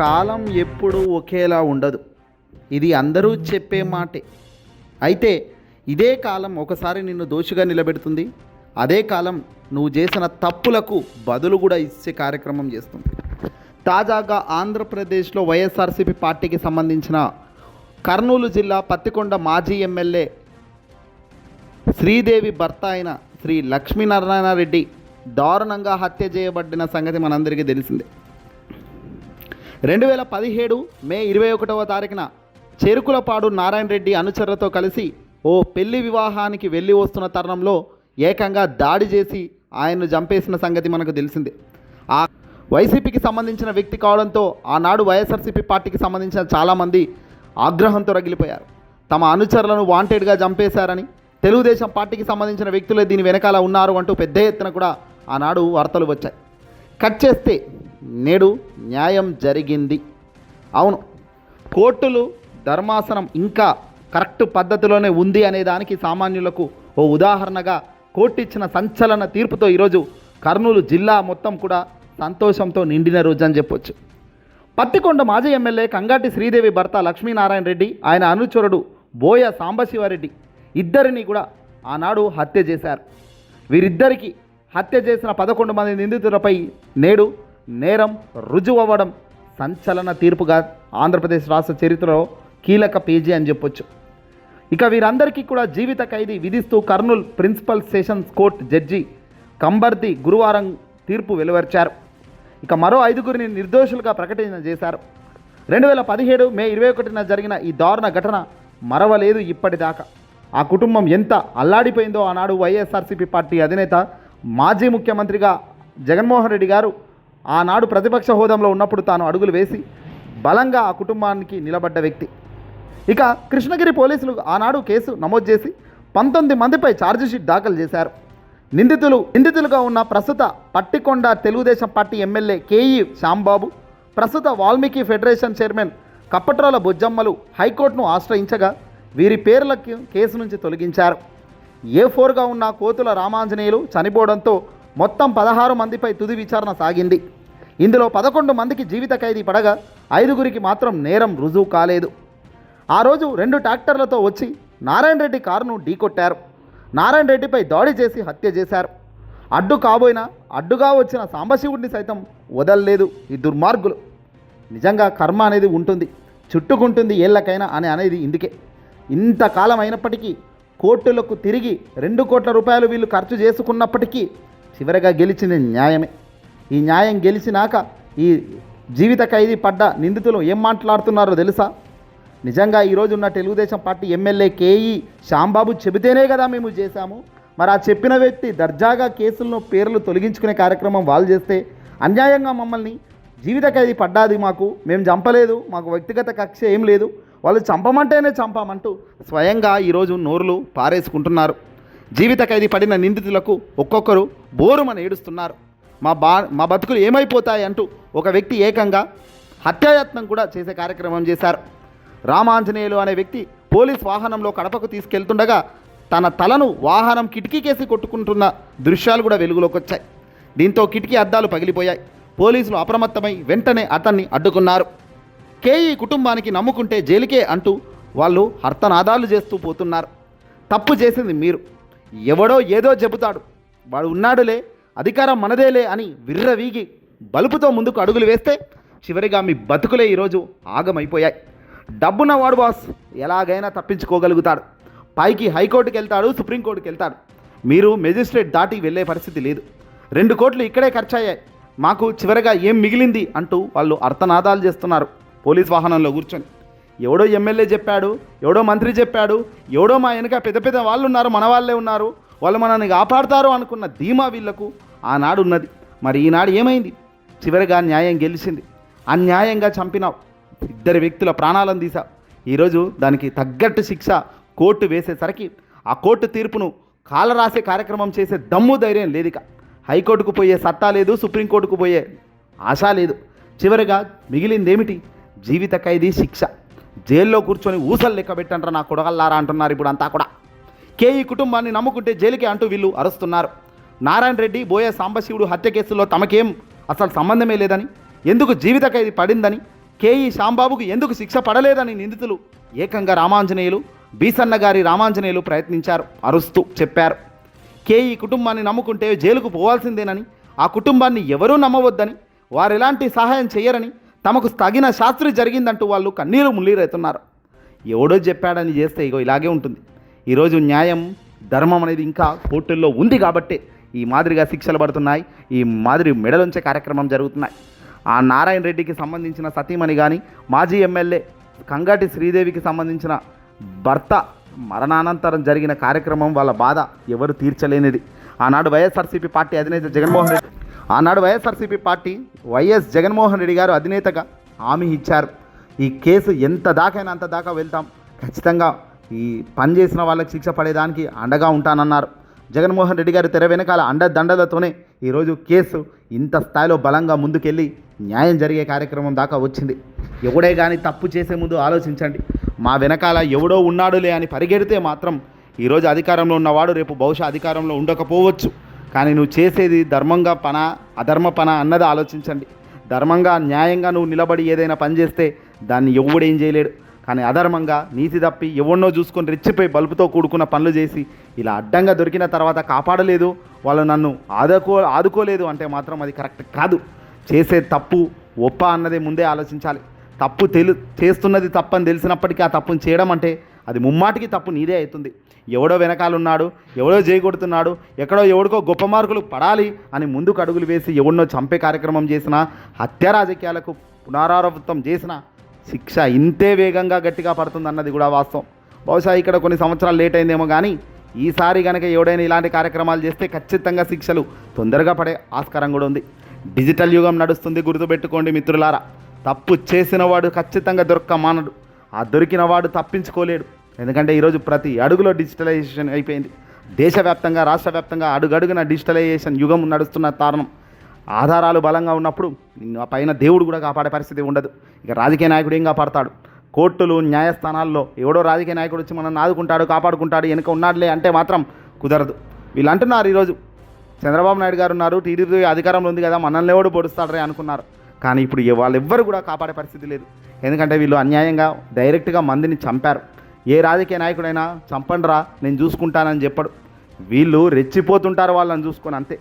కాలం ఎప్పుడూ ఒకేలా ఉండదు. ఇది అందరూ చెప్పే మాటే. అయితే ఇదే కాలం ఒకసారి నిన్ను దోషిగా నిలబెడుతుంది. అదే కాలం నువ్వు చేసిన తప్పులకు బదులు కూడా ఇచ్చే కార్యక్రమం చేస్తుంది. తాజాగా ఆంధ్రప్రదేశ్లో వైఎస్ఆర్సీపీ పార్టీకి సంబంధించిన కర్నూలు జిల్లా పత్తికొండ మాజీ ఎమ్మెల్యే శ్రీదేవి భర్త అయిన శ్రీ లక్ష్మీనారాయణ రెడ్డి దారుణంగా హత్య చేయబడిన సంగతి మనందరికీ తెలిసిందే. రెండు వేల పదిహేడు మే ఇరవై ఒకటవ తారీఖున చెరుకులపాడు నారాయణ రెడ్డి అనుచరులతో కలిసి ఓ పెళ్ళి వివాహానికి వెళ్ళి వస్తున్న తరుణంలో ఏకంగా దాడి చేసి ఆయన్ను చంపేసిన సంగతి మనకు తెలిసిందే. ఆ వైసీపీకి సంబంధించిన వ్యక్తి కావడంతో ఆనాడు వైఎస్ఆర్సీపీ పార్టీకి సంబంధించిన చాలామంది ఆగ్రహంతో రగిలిపోయారు. తమ అనుచరులను వాంటెడ్గా చంపేశారని తెలుగుదేశం పార్టీకి సంబంధించిన వ్యక్తులే దీని వెనకాల ఉన్నారు అంటూ పెద్ద ఎత్తున కూడా ఆనాడు వార్తలు వచ్చాయి. కట్ చేస్తే నేడు న్యాయం జరిగింది. అవును కోర్టులు ధర్మాసనం ఇంకా కరెక్ట్ పద్ధతిలోనే ఉంది అనే దానికి సామాన్యులకు ఓ ఉదాహరణగా కోర్టు ఇచ్చిన సంచలన తీర్పుతో ఈరోజు కర్నూలు జిల్లా మొత్తం కూడా సంతోషంతో నిండిన రోజు అని చెప్పొచ్చు. పత్తికొండ మాజీ ఎమ్మెల్యే కంగాటి శ్రీదేవి భర్త లక్ష్మీనారాయణ రెడ్డి ఆయన అనుచరుడు బోయ సాంబశివారెడ్డి ఇద్దరిని కూడా ఆనాడు హత్య చేశారు. వీరిద్దరికి హత్య చేసిన పదకొండు మంది నిందితులపై నేడు నేరం రుజువు అవ్వడం సంచలన తీర్పుగా ఆంధ్రప్రదేశ్ రాష్ట్ర చరిత్రలో కీలక పేజీ అని చెప్పొచ్చు. ఇక వీరందరికీ కూడా జీవిత ఖైదీ విధిస్తూ Kurnool principal sessions court judge Kambardi గురువారం తీర్పు వెలువరిచారు. ఇక మరో ఐదుగురిని నిర్దోషులుగా ప్రకటన చేశారు. రెండు వేల పదిహేడు మే ఇరవై ఒకటిన జరిగిన ఈ దారుణ ఘటన మరవలేదు ఇప్పటిదాకా. ఆ కుటుంబం ఎంత అల్లాడిపోయిందో ఆనాడు వైఎస్ఆర్సీపీ పార్టీ అధినేత మాజీ ముఖ్యమంత్రిగా జగన్మోహన్ రెడ్డి గారు ఆనాడు ప్రతిపక్ష హోదంలో ఉన్నప్పుడు తాను అడుగులు వేసి బలంగా ఆ కుటుంబానికి నిలబడ్డ వ్యక్తి. ఇక కృష్ణగిరి పోలీసులు ఆనాడు కేసు నమోదు చేసి పంతొమ్మిది మందిపై ఛార్జిషీట్ దాఖలు చేశారు. నిందితులు నిందితులుగా ఉన్న ప్రస్తుత Pattikonda Telugu Desam party MLA K E Shyambabu ప్రస్తుత వాల్మీకి ఫెడరేషన్ చైర్మన్ కప్పట్రోల బుజ్జమ్మలు హైకోర్టును ఆశ్రయించగా వీరి పేర్లకు కేసు నుంచి తొలగించారు. ఏ ఫోర్గా ఉన్న కోతుల రామాంజనేయులు చనిపోవడంతో మొత్తం పదహారు మందిపై తుది విచారణ సాగింది. ఇందులో పదకొండు మందికి జీవిత ఖైదీ పడగా ఐదుగురికి మాత్రం నేరం రుజువు కాలేదు. ఆ రోజు రెండు ట్రాక్టర్లతో వచ్చి నారాయణ రెడ్డి కారును ఢీకొట్టారు. నారాయణ రెడ్డిపై దాడి చేసి హత్య చేశారు. అడ్డు కాబోయినా అడ్డుగా వచ్చిన సాంబశివుడిని సైతం వదలలేదు ఈ దుర్మార్గులు. నిజంగా కర్మ అనేది ఉంటుంది. చుట్టుకుంటుంది ఏళ్ళకైనా అని అనేది ఇందుకే. ఇంతకాలం అయినప్పటికీ కోర్టులకు తిరిగి రెండు కోట్ల రూపాయలు వీళ్ళు ఖర్చు చేసుకున్నప్పటికీ చివరగా గెలిచింది న్యాయమే. ఈ న్యాయం గెలిచినాక ఈ జీవిత ఖైదీ పడ్డ నిందితులు ఏం మాట్లాడుతున్నారో తెలుసా? నిజంగా ఈరోజు ఉన్న Telugu Desam party MLA K E Shyambabu చెబితేనే కదా మేము చేశాము. మరి ఆ చెప్పిన వ్యక్తి దర్జాగా కేసులను పేర్లు తొలగించుకునే కార్యక్రమం వాళ్ళు చేస్తే అన్యాయంగా మమ్మల్ని జీవిత ఖైదీ పడ్డాది మాకు. మేము చంపలేదు మాకు వ్యక్తిగత కక్ష ఏం లేదు. వాళ్ళు చంపమంటేనే చంపామంటూ స్వయంగా ఈరోజు నోరులు పారేసుకుంటున్నారు. జీవిత ఖైదీ పడిన నిందితులకు ఒక్కొక్కరు బోరుమని ఏడుస్తున్నారు. మా బా మా బతుకులు ఏమైపోతాయి అంటూ ఒక వ్యక్తి ఏకంగా హత్యాయత్నం కూడా చేసే కార్యక్రమం చేశారు. రామాంజనేయులు అనే వ్యక్తి పోలీస్ వాహనంలో కడపకు తీసుకెళ్తుండగా తన తలను వాహనం కిటికీకేసి కొట్టుకుంటున్న దృశ్యాలు కూడా వెలుగులోకి వచ్చాయి. దీంతో కిటికీ అద్దాలు పగిలిపోయాయి. పోలీసులు అప్రమత్తమై వెంటనే అతన్ని అడ్డుకున్నారు. కేఈ కుటుంబానికి నమ్ముకుంటే జైలుకే అంటూ వాళ్ళు హర్తనాదాలు చేస్తూ పోతున్నారు. తప్పు చేసింది మీరు. ఎవడో ఏదో చెబుతాడు. వాడు ఉన్నాడులే అధికారం మనదేలే అని విర్రవీగి బలుపుతో ముందుకు అడుగులు వేస్తే చివరిగా మీ బతుకులే ఈరోజు ఆగమైపోయాయి. డబ్బున్న వాడు బాస్ ఎలాగైనా తప్పించుకోగలుగుతాడు. పైకి హైకోర్టుకి వెళ్తాడు సుప్రీంకోర్టుకి వెళ్తాడు. మీరు మెజిస్ట్రేట్ దాటి వెళ్ళే పరిస్థితి లేదు. రెండు కోట్లు ఇక్కడే ఖర్చయ్యాయి. మాకు చివరగా ఏం మిగిలింది అంటూ వాళ్ళు అర్థనాదాలు చేస్తున్నారు. పోలీస్ వాహనంలో కూర్చొని. ఎవడో ఎమ్మెల్యే చెప్పాడు ఎవడో మంత్రి చెప్పాడు ఎవడో మా వెనక పెద్ద పెద్ద వాళ్ళు ఉన్నారు మన వాళ్ళే ఉన్నారు. వాళ్ళు మనల్ని కాపాడుతారు అనుకున్న ధీమా వీళ్ళకు ఆనాడు ఉన్నది. మరి ఈనాడు ఏమైంది? చివరిగా న్యాయం గెలిచింది. అన్యాయంగా చంపినావు. ఇద్దరు వ్యక్తుల ప్రాణాలను తీశావు ఈరోజు దానికి తగ్గట్టు శిక్ష కోర్టు వేసేసరికి ఆ కోర్టు తీర్పును కాలరాసే కార్యక్రమం చేసే దమ్ము ధైర్యం లేదిక. హైకోర్టుకు పోయే సత్తా లేదు సుప్రీంకోర్టుకు పోయే ఆశ లేదు. చివరిగా మిగిలిందేమిటి? జీవిత ఖైదీ శిక్ష. జైల్లో కూర్చొని ఊసలు లెక్క పెట్టంటారా నా కొడగల్లారా అంటున్నారు ఇప్పుడు అంతా కూడా. కేఈ కుటుంబాన్ని నమ్ముకుంటే జైలుకే అంటూ వీళ్ళు అరుస్తున్నారు. నారాయణ రెడ్డి బోయే సాంబశివుడు హత్య కేసులో తమకేం అసలు సంబంధమే లేదని ఎందుకు జీవిత ఖైదీ పడిందని కేఈ శాంబాబుకు ఎందుకు శిక్ష పడలేదని నిందితులు ఏకంగా రామాంజనేయులు బీసన్న గారి రామాంజనేయులు ప్రయత్నించారు అరుస్తూ చెప్పారు. కేఈ కుటుంబాన్ని నమ్ముకుంటే జైలుకు పోవాల్సిందేనని ఆ కుటుంబాన్ని ఎవరూ నమ్మవద్దని వారు ఎలాంటి సహాయం చేయరని తమకు తగిన శాస్త్రి జరిగిందంటూ వాళ్ళు కన్నీరు మున్నీరెత్తున్నారు ఎవడో చెప్పాడని చేస్తే ఇగో ఇలాగే ఉంటుంది. ఈరోజు న్యాయం ధర్మం అనేది ఇంకా కోర్టుల్లో ఉంది కాబట్టే ఈ మాదిరిగా శిక్షలు పడుతున్నాయి ఈ మాదిరి మెడలుంచే కార్యక్రమం జరుగుతున్నాయి. ఆ నారాయణ రెడ్డికి సంబంధించిన సతీమణి కానీ మాజీ ఎమ్మెల్యే కంగాటి శ్రీదేవికి సంబంధించిన భర్త మరణానంతరం జరిగిన కార్యక్రమం వాళ్ళ బాధ ఎవరు తీర్చలేనిది. ఆనాడు వైఎస్ఆర్సీపీ పార్టీ అధినేత జగన్మోహన్ రెడ్డి ఆనాడు YSRCP party YS Jaganmohan Reddy garu అధినేతగా హామీ ఇచ్చారు. ఈ కేసు ఎంత దాకైనా అంత దాకా వెళ్తాం. ఖచ్చితంగా ఈ పని చేసిన వాళ్ళకి శిక్ష పడేదానికి అండగా ఉంటానన్నారు. జగన్మోహన్ రెడ్డి గారి తెర వెనకాల అండదండలతోనే ఈరోజు కేసు ఇంత స్థాయిలో బలంగా ముందుకెళ్ళి న్యాయం జరిగే కార్యక్రమం దాకా వచ్చింది. ఎవడే కానీ తప్పు చేసే ముందు ఆలోచించండి. మా వెనకాల ఎవడో ఉన్నాడులే అని పరిగెడితే మాత్రం ఈరోజు అధికారంలో ఉన్నవాడు రేపు బహుశా అధికారంలో ఉండకపోవచ్చు. కానీ నువ్వు చేసేది ధర్మంగా పన అధర్మ పన అన్నది ఆలోచించండి. ధర్మంగా న్యాయంగా నువ్వు నిలబడి ఏదైనా పని చేస్తే దాన్ని ఎవడేం చేయలేడు. కానీ అధర్మంగా నీతి తప్పి ఎవరినో చూసుకొని రెచ్చిపోయి బల్బుతో కూడుకున్న పనులు చేసి ఇలా అడ్డంగా దొరికిన తర్వాత కాపాడలేదు వాళ్ళు నన్ను ఆదుకో ఆదుకోలేదు అంటే మాత్రం అది కరెక్ట్ కాదు. చేసే తప్పు ఒప్ప అన్నదే ముందే ఆలోచించాలి. తప్పు తెలు చేస్తున్నది తప్పని తెలిసినప్పటికీ ఆ తప్పుని చేయడం అంటే అది ముమ్మాటికి తప్పు నీదే అవుతుంది. ఎవడో వెనకాలన్నాడు ఎవడో చేయగొడుతున్నాడు ఎక్కడో ఎవడికో గొప్ప మార్కులు పడాలి అని ముందుకు అడుగులు వేసి ఎవడినో చంపే కార్యక్రమం చేసిన హత్య రాజకీయాలకు పునరావృతం చేసిన శిక్ష ఇంతే వేగంగా గట్టిగా పడుతుంది అన్నది కూడా వాస్తవం. బహుశా ఇక్కడ కొన్ని సంవత్సరాలు లేట్ అయిందేమో కానీ ఈసారి కనుక ఎవడైనా ఇలాంటి కార్యక్రమాలు చేస్తే ఖచ్చితంగా శిక్షలు తొందరగా పడే ఆస్కారం కూడా ఉంది. డిజిటల్ యుగం నడుస్తుంది గుర్తుపెట్టుకోండి మిత్రులారా. తప్పు చేసిన వాడు ఖచ్చితంగా దొరక్క మానడు. ఆ దొరికిన వాడు తప్పించుకోలేడు. ఎందుకంటే ఈరోజు ప్రతి అడుగులో డిజిటలైజేషన్ అయిపోయింది. దేశవ్యాప్తంగా రాష్ట్ర వ్యాప్తంగా అడుగడుగున డిజిటలైజేషన్ యుగం నడుస్తున్న కారణం ఆధారాలు బలంగా ఉన్నప్పుడు ఆ పైన దేవుడు కూడా కాపాడే పరిస్థితి ఉండదు. ఇక రాజకీయ నాయకుడు ఏం కాపాడతాడు? కోర్టులు న్యాయస్థానాల్లో ఎవడో రాజకీయ నాయకుడు వచ్చి మనం ఆదుకుంటాడు కాపాడుకుంటాడు వెనుక ఉన్నాడులే అంటే మాత్రం కుదరదు. వీళ్ళు అంటున్నారు ఈరోజు చంద్రబాబు నాయుడు గారు ఉన్నారు టీడీపీ అధికారంలో ఉంది కదా మనల్ని ఎవడు పొడుస్తాడరే అనుకున్నారు. కానీ ఇప్పుడు వాళ్ళు వాళ్ళెవ్వరు కూడా కాపాడే పరిస్థితి లేదు. ఎందుకంటే వీళ్ళు అన్యాయంగా డైరెక్ట్గా మందిని చంపారు. ఏ రాజకీయ నాయకుడైనా చంపండిరా నేను చూసుకుంటానని చెప్పడు. వీళ్ళు రెచ్చిపోతుంటారు వాళ్ళని చూసుకొని అంతే.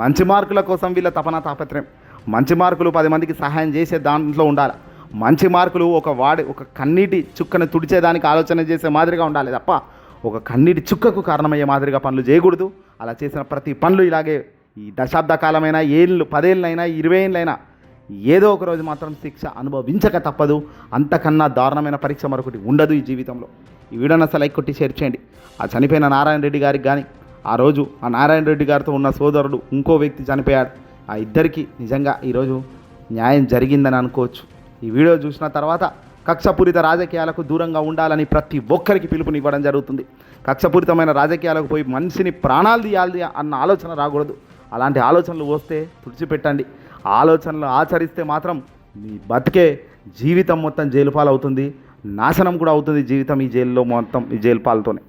మంచి మార్కుల కోసం వీళ్ళ తపన తాపత్రయం. మంచి మార్కులు పది మందికి సహాయం చేసే దాంట్లో ఉండాలి. మంచి మార్కులు ఒక వాడి ఒక కన్నీటి చుక్కను తుడిచేదానికి ఆలోచన చేసే మాదిరిగా ఉండాలి తప్ప ఒక కన్నీటి చుక్కకు కారణమయ్యే మాదిరిగా పనులు చేయకూడదు. అలా చేసిన ప్రతి పనులు ఇలాగే ఈ దశాబ్ద కాలమైనా ఏళ్ళు పదేళ్ళైనా ఇరవై ఏళ్ళైనా ఏదో ఒక రోజు మాత్రం శిక్ష అనుభవించక తప్పదు. అంతకన్నా దారుణమైన పరీక్ష మరొకటి ఉండదు ఈ జీవితంలో. ఈ వీడియోని అసలు లైక్ కొట్టి షేర్ చేయండి. ఆ చనిపోయిన నారాయణ రెడ్డి గారికి కానీ ఆ రోజు ఆ నారాయణ రెడ్డి గారితో ఉన్న సోదరుడు ఇంకో వ్యక్తి చనిపోయాడు ఆ ఇద్దరికి నిజంగా ఈరోజు న్యాయం జరిగిందని అనుకోవచ్చు. ఈ వీడియో చూసిన తర్వాత కక్షపూరిత రాజకీయాలకు దూరంగా ఉండాలని ప్రతి ఒక్కరికి పిలుపునివ్వడం జరుగుతుంది. కక్షపూరితమైన రాజకీయాలకు పోయి మనిషిని ప్రాణాలు తీయాలి అన్న ఆలోచన రాకూడదు. అలాంటి ఆలోచనలు వస్తే తుడిచిపెట్టండి. ఆలోచనలు ఆచరిస్తే మాత్రం నీ బతికే జీవితం మొత్తం జైలు పాలవుతుంది నాశనం కూడా అవుతుంది జీవితం ఈ జైల్లో మొత్తం ఈ జైలు పాలతోనే.